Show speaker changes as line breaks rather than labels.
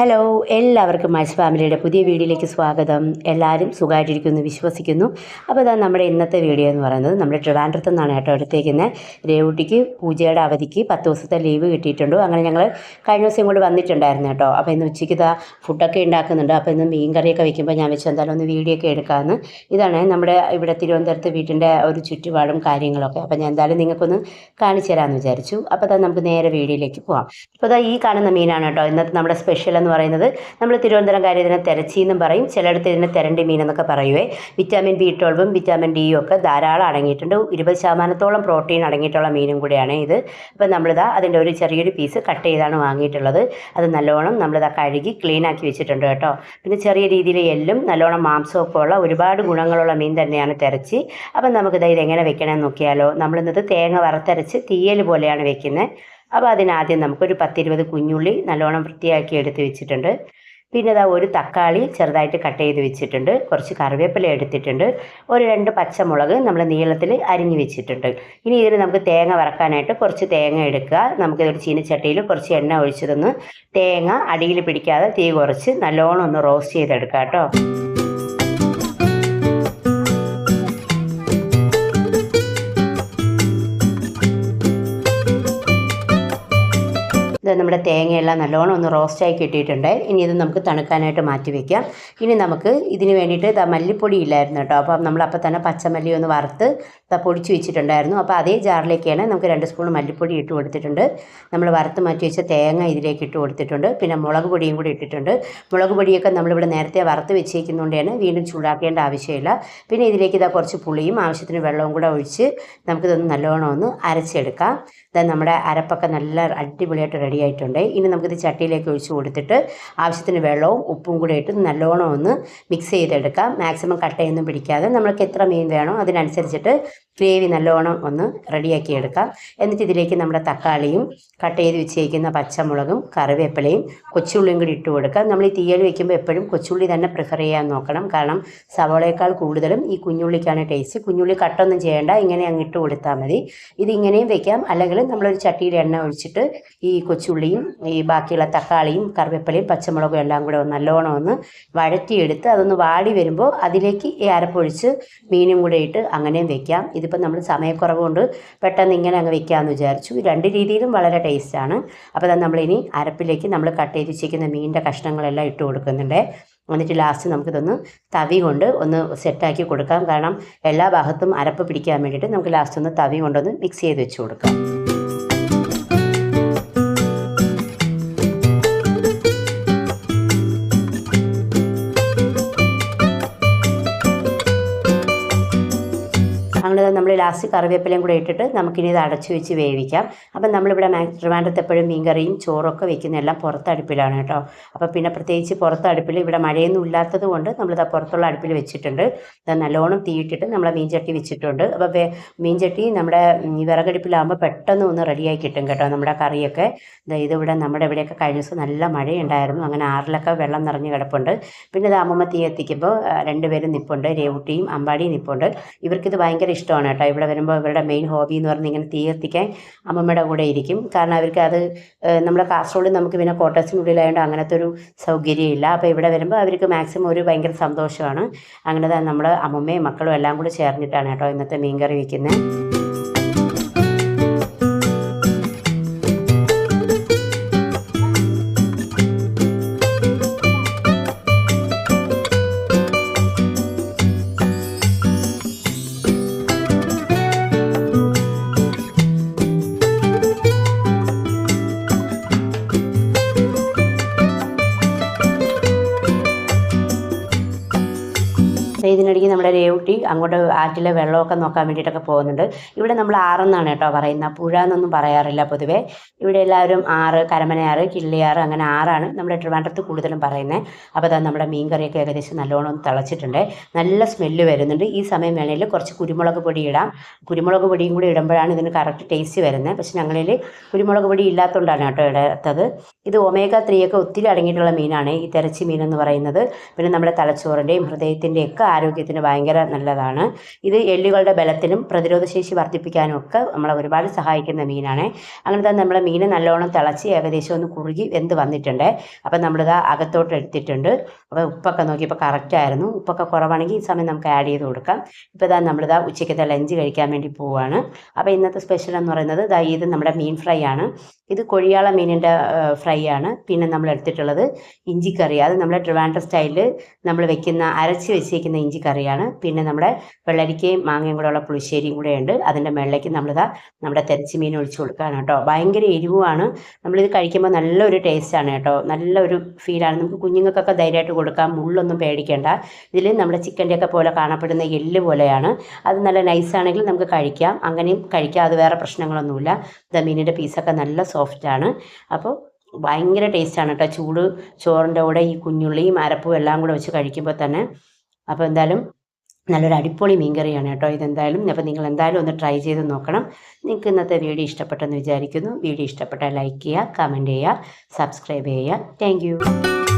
Hello എല്ലാവർക്കും match ഫാമിലിയുടെ പുതിയ വീഡിയോയിലേക്ക് സ്വാഗതം. എല്ലാവരും സുഖമായിട്ടിരിക്കുന്നു വിശ്വസിക്കുന്നു. അപ്പോൾ ഇതാണ് നമ്മുടെ ഇന്നത്തെ വീഡിയോ എന്ന് പറയുന്നത് നമ്മുടെ ട്രിവാൻഡ്രത്ത് നിന്നാണ് കേട്ടോ എടുത്തേക്കുന്നത് രേവുട്ടിക്ക് പൂജയുടെ അവധിക്ക് പത്ത് ദിവസത്തെ ലീവ് കിട്ടിയിട്ടുണ്ട്. അങ്ങനെ ഞങ്ങൾ കഴിഞ്ഞ ദിവസം ഇങ്ങോട്ട് വന്നിട്ടുണ്ടായിരുന്നു കേട്ടോ. അപ്പോൾ ഇന്ന് ഉച്ചയ്ക്ക് ഇതാ ഫുഡൊക്കെ ഉണ്ടാക്കുന്നുണ്ട്. അപ്പോൾ ഇന്ന് മീൻ കറിയൊക്കെ വെക്കുമ്പോൾ ഞാൻ വെച്ച് എന്തായാലും ഒന്ന് വീഡിയോ ഒക്കെ എടുക്കാമെന്ന് ഇതാണ് നമ്മുടെ ഇവിടെ തിരുവനന്തപുരത്ത് വീട്ടിന്റെ ഒരു ചുറ്റുപാടും കാര്യങ്ങളൊക്കെ. അപ്പോൾ ഞാൻ എന്തായാലും നിങ്ങൾക്കൊന്ന് കാണിച്ചു തരാമെന്ന് വിചാരിച്ചു. അപ്പോൾ നമുക്ക് നേരെ വീഡിയോയിലേക്ക് പോകാം അപ്പോൾ ഈ കാണുന്ന മീനാണ് കേട്ടോ. ഇന്നത്തെ നമ്മുടെ സ്പെഷ്യൽ എന്ന് പറയുന്നത്. നമ്മൾ തിരുവനന്തപുരം ഇതിനെ തിരച്ചി എന്നും പറയും. ചിലയിടത്ത് ഇതിനെ തിരണ്ടി മീൻ എന്നൊക്കെ പറയുവേ. വിറ്റാമിൻ ബി ട്വൽവും വിറ്റാമിൻ ഡിയും ഒക്കെ ധാരാളം അടങ്ങിയിട്ടുണ്ട്. ഇരുപത് ശതമാനത്തോളം പ്രോട്ടീൻ അടങ്ങിയിട്ടുള്ള മീനും കൂടിയാണ് ഇത്. അപ്പോൾ നമ്മളിതാ അതിന്റെ ഒരു ചെറിയൊരു പീസ് കട്ട് ചെയ്താണ് വാങ്ങിയിട്ടുള്ളത്. അത് നല്ലോണം നമ്മളിതാ കഴുകി ക്ലീൻ ആക്കി വെച്ചിട്ടുണ്ട് കേട്ടോ. പിന്നെ ചെറിയ രീതിയിൽ എല്ലും നല്ലോണം മാംസമൊക്കെ ഉള്ള ഒരുപാട് ഗുണങ്ങളുള്ള മീൻ തന്നെയാണ് തിരച്ചി. അപ്പം നമുക്കിതാ ഇതെങ്ങനെ വെക്കണമെന്ന് നോക്കിയാലോ. നമ്മളിന്നത് തേങ്ങ വറുത്തരച്ച് തീയൽ പോലെയാണ് വെക്കുന്നത് അപ്പോൾ അതിനാദ്യം നമുക്കൊരു പത്തിരുപത് കുഞ്ഞുള്ളി നല്ലോണം വൃത്തിയാക്കി എടുത്ത് വെച്ചിട്ടുണ്ട്. പിന്നെ ഇതാ ഒരു തക്കാളി ചെറുതായിട്ട് കട്ട് ചെയ്ത് വെച്ചിട്ടുണ്ട്. കുറച്ച് കറിവേപ്പില എടുത്തിട്ടുണ്ട്. ഒരു രണ്ട് പച്ചമുളക് നമ്മൾ നീളത്തിൽ അരിഞ്ഞു വെച്ചിട്ടുണ്ട്. ഇനി ഇതിന് നമുക്ക് തേങ്ങ വറക്കാനായിട്ട് കുറച്ച് തേങ്ങ എടുക്കുക. നമുക്കിതൊരു ചീനച്ചട്ടിയിൽ കുറച്ച് എണ്ണ ഒഴിച്ചതൊന്ന് തേങ്ങ അടിയിൽ പിടിക്കാതെ തീ കുറച്ച് നല്ലോണം ഒന്ന് റോസ്റ്റ് ചെയ്തെടുക്കാം കേട്ടോ. നമ്മുടെ തേങ്ങയെല്ലാം നല്ലോണം ഒന്ന് റോസ്റ്റായി കിട്ടിയിട്ടുണ്ട്. ഇനി ഇത് നമുക്ക് തണുക്കാനായിട്ട് മാറ്റി വെക്കാം. ഇനി നമുക്ക് ഇതിന് വേണ്ടിയിട്ട് ഇതാ മല്ലിപ്പൊടി ഇല്ലായിരുന്നു കേട്ടോ. അപ്പോൾ നമ്മളപ്പോൾ തന്നെ പച്ചമല്ലി ഒന്ന് വറുത്ത് പൊടിച്ച് വെച്ചിട്ടുണ്ടായിരുന്നു. അപ്പോൾ അതേ ജാറിലേക്കാണ് നമുക്ക് രണ്ട് സ്പൂൺ മല്ലിപ്പൊടി ഇട്ട് കൊടുത്തിട്ടുണ്ട്. നമ്മൾ വറുത്ത് മാറ്റി വെച്ച തേങ്ങ ഇതിലേക്ക് ഇട്ട് കൊടുത്തിട്ടുണ്ട്. പിന്നെ മുളക് പൊടിയും കൂടി ഇട്ടിട്ടുണ്ട്. മുളക് പൊടിയൊക്കെ നമ്മളിവിടെ നേരത്തെ വറുത്ത് വെച്ചേക്കുന്നതുകൊണ്ടാണ് വീണ്ടും ചൂടാക്കേണ്ട ആവശ്യമില്ല. പിന്നെ ഇതിലേക്ക് ഇതാ കുറച്ച് പുളിയും ആവശ്യത്തിന് വെള്ളവും കൂടെ ഒഴിച്ച് നമുക്കിതൊന്ന് നല്ലോണം ഒന്ന് അരച്ചെടുക്കാം. ഇതാ നമ്മുടെ അരപ്പൊക്കെ നല്ല അടിപൊളിയായിട്ട് റെഡി ഇനി നമുക്കിത് ചട്ടിയിലേക്ക് ഒഴിച്ച് കൊടുത്തിട്ട് ആവശ്യത്തിന് വെള്ളവും ഉപ്പും കൂടെ ഇട്ട് നല്ലോണം ഒന്ന് മിക്സ് ചെയ്തെടുക്കാം. മാക്സിമം കട്ടയൊന്നും പിടിക്കാതെ നമ്മൾക്ക് എത്ര മീൻ വേണോ അതിനനുസരിച്ചിട്ട് ഗ്രേവി നല്ലോണം ഒന്ന് റെഡിയാക്കി എടുക്കാം. എന്നിട്ട് ഇതിലേക്ക് നമ്മുടെ തക്കാളിയും കട്ട് ചെയ്ത് വെച്ചേക്കുന്ന പച്ചമുളകും കറിവേപ്പിലയും കൊച്ചുള്ളിയും കൂടി ഇട്ട് കൊടുക്കാം. നമ്മൾ ഈ തീയൽ വെക്കുമ്പോൾ എപ്പോഴും കൊച്ചുള്ളി തന്നെ പ്രിഫർ ചെയ്യാൻ നോക്കണം. കാരണം സവോളയേക്കാൾ കൂടുതലും ഈ കുഞ്ഞുള്ളിക്കാണ് ടേസ്റ്റ് കുഞ്ഞുള്ളി കട്ടൊന്നും ചെയ്യേണ്ട. ഇങ്ങനെ അങ്ങ് ഇട്ട് കൊടുത്താൽ മതി. ഇതിങ്ങനെയും വെക്കാം. അല്ലെങ്കിൽ നമ്മളൊരു ചട്ടിയിൽ എണ്ണ ഒഴിച്ചിട്ട് ഈ കൊച്ചുള്ളിയും ഈ ബാക്കിയുള്ള തക്കാളിയും കറിവേപ്പിലയും പച്ചമുളകും എല്ലാം കൂടെ നല്ലോണം ഒന്ന് വഴറ്റിയെടുത്ത് അതൊന്ന് വാടി വരുമ്പോൾ അതിലേക്ക് ഈ അരപ്പൊഴിച്ച് മീനും കൂടെ ഇട്ട് അങ്ങനെയും വെക്കാം. ഇതിപ്പോൾ നമ്മൾ സമയക്കുറവ് കൊണ്ട് പെട്ടെന്ന് ഇങ്ങനെ അങ്ങ് വെക്കാമെന്ന് വിചാരിച്ചു. രണ്ട് രീതിയിലും വളരെ ടേസ്റ്റാണ് അപ്പോൾ നമ്മളിനി അരപ്പിലേക്ക് നമ്മൾ കട്ട് ചെയ്ത് വെച്ചിരിക്കുന്ന മീനിന്റെ കഷ്ണങ്ങളെല്ലാം ഇട്ട് കൊടുക്കുന്നുണ്ട്. എന്നിട്ട് ലാസ്റ്റ് നമുക്കിതൊന്ന് തവി കൊണ്ട് ഒന്ന് സെറ്റാക്കി കൊടുക്കാം. കാരണം എല്ലാ ഭാഗത്തും അരപ്പ് പിടിക്കാൻ വേണ്ടിയിട്ട് നമുക്ക് ലാസ്റ്റ് ഒന്ന് തവി കൊണ്ടൊന്ന് മിക്സ് ചെയ്ത് വെച്ച് കൊടുക്കാം. അങ്ങനെ നമ്മൾ ലാസ്റ്റ് കറിവേപ്പിലയും കൂടെ ഇട്ടിട്ട് നമുക്കിനി ഇത് അടച്ചു വെച്ച് വേവിക്കാം. അപ്പം നമ്മളിവിടെ ട്രിവാൻഡ്രത്ത് എപ്പോഴും മീൻകറിയും ചോറൊക്കെ വെക്കുന്ന എല്ലാം പുറത്തടുപ്പിലാണ് കേട്ടോ. അപ്പോൾ പിന്നെ പ്രത്യേകിച്ച് പുറത്തടുപ്പിൽ ഇവിടെ മഴയൊന്നും ഇല്ലാത്തത് കൊണ്ട് നമ്മളിത് പുറത്തുള്ള അടുപ്പിൽ വെച്ചിട്ടുണ്ട്. നല്ലോണം തീയിട്ടിട്ട് നമ്മളെ മീൻചട്ടി വെച്ചിട്ടുണ്ട്. അപ്പോൾ മീൻചട്ടി നമ്മുടെ വിറകടുപ്പിലാകുമ്പോൾ പെട്ടെന്ന് ഒന്ന് റെഡിയായി കിട്ടും കേട്ടോ നമ്മുടെ കറിയൊക്കെ. ദാ ഇവിടെ നമ്മുടെ ഇവിടെയൊക്കെ കഴിഞ്ഞ ദിവസം നല്ല മഴയുണ്ടായിരുന്നു. അങ്ങനെ ആറിലൊക്കെ വെള്ളം നിറഞ്ഞ് കിടപ്പുണ്ട്. പിന്നെ ഇത് അമ്മമ്മ തീ എത്തിക്കുമ്പോൾ രണ്ടുപേരും നിപ്പുണ്ട്. രേവുട്ടിയും അമ്പാടിയും നിപ്പുണ്ട്. ഇവർക്കിത് ഭയങ്കര ഇഷ്ടമാണ് കേട്ടോ. ഇവിടെ വരുമ്പോൾ ഇവരുടെ മെയിൻ ഹോബി എന്ന് പറഞ്ഞാൽ ഇങ്ങനെ തീ കത്തിക്കാൻ അമ്മമ്മയുടെ കൂടെ ഇരിക്കും. കാരണം അവർക്ക് അത് നമ്മുടെ കാസർഗോഡ് നമുക്ക് പിന്നെ കോട്ടേഴ്സിനുള്ളിലായതുകൊണ്ട് അങ്ങനത്തെ ഒരു സൗകര്യമില്ല. അപ്പോൾ ഇവിടെ വരുമ്പോൾ അവർക്ക് മാക്സിമം ഒരു ഭയങ്കര സന്തോഷമാണ്. അങ്ങനെ തന്നെ നമ്മൾ അമ്മമ്മയും മക്കളും എല്ലാം കൂടി ചേർന്നിട്ടാണ് കേട്ടോ ഇന്നത്തെ മീൻകറി വയ്ക്കുന്നത് ഇതിനിടയ്ക്ക് നമ്മുടെ രേവുട്ടി അങ്ങോട്ട് ആറ്റിലെ വെള്ളമൊക്കെ നോക്കാൻ വേണ്ടിയിട്ടൊക്കെ പോകുന്നുണ്ട്. ഇവിടെ നമ്മൾ ആറെന്നാണ് കേട്ടോ പറയുന്നത്. പുഴ എന്നൊന്നും പറയാറില്ല പൊതുവേ. ഇവിടെ എല്ലാവരും ആറ് കരമനയാറ് കിള്ളിയാറ് അങ്ങനെ ആറാണ് നമ്മുടെ ട്രിവാൻഡ്രത്ത് കൂടുതലും പറയുന്നത് അപ്പോൾ അതാ നമ്മുടെ മീൻ കറിയൊക്കെ ഏകദേശം നല്ലോണം തിളച്ചിട്ടുണ്ട്. നല്ല സ്മെല്ല് വരുന്നുണ്ട്. ഈ സമയം വേണമെങ്കിൽ കുറച്ച് കുരുമുളക് പൊടി ഇടാം. കുരുമുളക് പൊടിയും കൂടി ഇടുമ്പോഴാണ് ഇതിന് കറക്റ്റ് ടേസ്റ്റ് വരുന്നത്. പക്ഷെ ഞങ്ങളിൽ കുരുമുളക് പൊടി ഇല്ലാത്തതുകൊണ്ടാണ് കേട്ടോ ഇടാത്തത്. ഇത് ഒമേഗ ത്രീ ഒക്കെ ഒത്തിരി അടങ്ങിയിട്ടുള്ള മീനാണ്. ഈ തിരച്ചി മീൻ എന്ന് പറയുന്നത്. പിന്നെ നമ്മുടെ തലച്ചോറിന്റെയും ഹൃദയത്തിന്റെയും ഒക്കെ ആരോഗ്യത്തിന് ഭയങ്കര നല്ലതാണ്. ഇത് എല്ലുകളുടെ ബലത്തിനും പ്രതിരോധശേഷി വർദ്ധിപ്പിക്കാനും ഒക്കെ നമ്മളെ ഒരുപാട് സഹായിക്കുന്ന മീനാണ്. അങ്ങനെ തന്നെ നമ്മളെ മീൻ നല്ലോണം തിളച്ച് ഏകദേശം ഒന്ന് കുറുകി വെന്ത് വന്നിട്ടുണ്ട്. അപ്പം നമ്മളിത് അകത്തോട്ട് എടുത്തിട്ടുണ്ട്. അപ്പോൾ ഉപ്പൊക്കെ നോക്കിയപ്പോൾ കറക്റ്റായിരുന്നു ഉപ്പൊക്കെ കുറവാണെങ്കിൽ ഈ സമയം നമുക്ക് ആഡ് ചെയ്ത് കൊടുക്കാം. ഇപ്പോൾ ഇതാ നമ്മളിതാ ഉച്ചയ്ക്കത്തെ ലഞ്ച് കഴിക്കാൻ വേണ്ടി പോവുകയാണ് അപ്പോൾ ഇന്നത്തെ സ്പെഷ്യൽ എന്ന് പറയുന്നത് ഇതാ ഇത് നമ്മുടെ മീൻ ഫ്രൈ ആണ്. ഇത് കൊഴിയാള മീനിന്റെ ഫ്രൈ ആണ് പിന്നെ നമ്മൾ എടുത്തിട്ടുള്ളത് ഇഞ്ചിക്കറി. അത് നമ്മുടെ ട്രിവാൻഡ്ര സ്റ്റൈലിൽ നമ്മൾ വെക്കുന്ന അരച്ച് വെച്ചേക്കുന്ന ഇഞ്ചിക്കറിയാണ്. പിന്നെ നമ്മുടെ വെള്ളരിക്കയും മാങ്ങയും കൂടെ ഉള്ള പുളിശ്ശേരിയും കൂടെ ഉണ്ട്. അതിന്റെ മുകളിലേക്ക് നമ്മളിതാ നമ്മുടെ തെരച്ചി മീൻ ഒഴിച്ചു കൊടുക്കുകയാണ് കേട്ടോ. ഭയങ്കര എരിവുമാണ്. നമ്മളിത് കഴിക്കുമ്പോൾ നല്ലൊരു ടേസ്റ്റാണ് കേട്ടോ. നല്ലൊരു ഫീലാണ്. നമുക്ക് കുഞ്ഞുങ്ങൾക്കൊക്കെ ധൈര്യമായിട്ട് കൊടുക്കാം. മുള്ളൊന്നും പേടിക്കേണ്ട. ഇതിൽ നമ്മുടെ ചിക്കന്റെയൊക്കെ പോലെ കാണപ്പെടുന്ന എല്ല് പോലെയാണ്. അത് നല്ല നൈസാണെങ്കിൽ നമുക്ക് കഴിക്കാം. അങ്ങനെയും കഴിക്കാം. അത് വേറെ പ്രശ്നങ്ങളൊന്നുമില്ല. ദ മീനിന്റെ പീസൊക്കെ നല്ല സോഫ്റ്റാണ്. അപ്പോൾ ഭയങ്കര ടേസ്റ്റാണ് കേട്ടോ. ചൂട് ചോറിന്റെ കൂടെ ഈ കുഞ്ഞുള്ളിയും അരപ്പും എല്ലാം കൂടെ വെച്ച് കഴിക്കുമ്പോൾ തന്നെ. അപ്പോൾ എന്തായാലും നല്ലൊരു അടിപൊളി മീൻകറിയാണ് കേട്ടോ ഇതെന്തായാലും. അപ്പോൾ നിങ്ങൾ എന്തായാലും ഒന്ന് ട്രൈ ചെയ്ത് നോക്കണം. നിങ്ങൾക്ക് ഇന്നത്തെ വീഡിയോ ഇഷ്ടപ്പെട്ടെന്ന് വിചാരിക്കുന്നു. വീഡിയോ ഇഷ്ടപ്പെട്ടാൽ ലൈക്ക് ചെയ്യുക കമന്റ് ചെയ്യുക സബ്സ്ക്രൈബ് ചെയ്യുക. താങ്ക്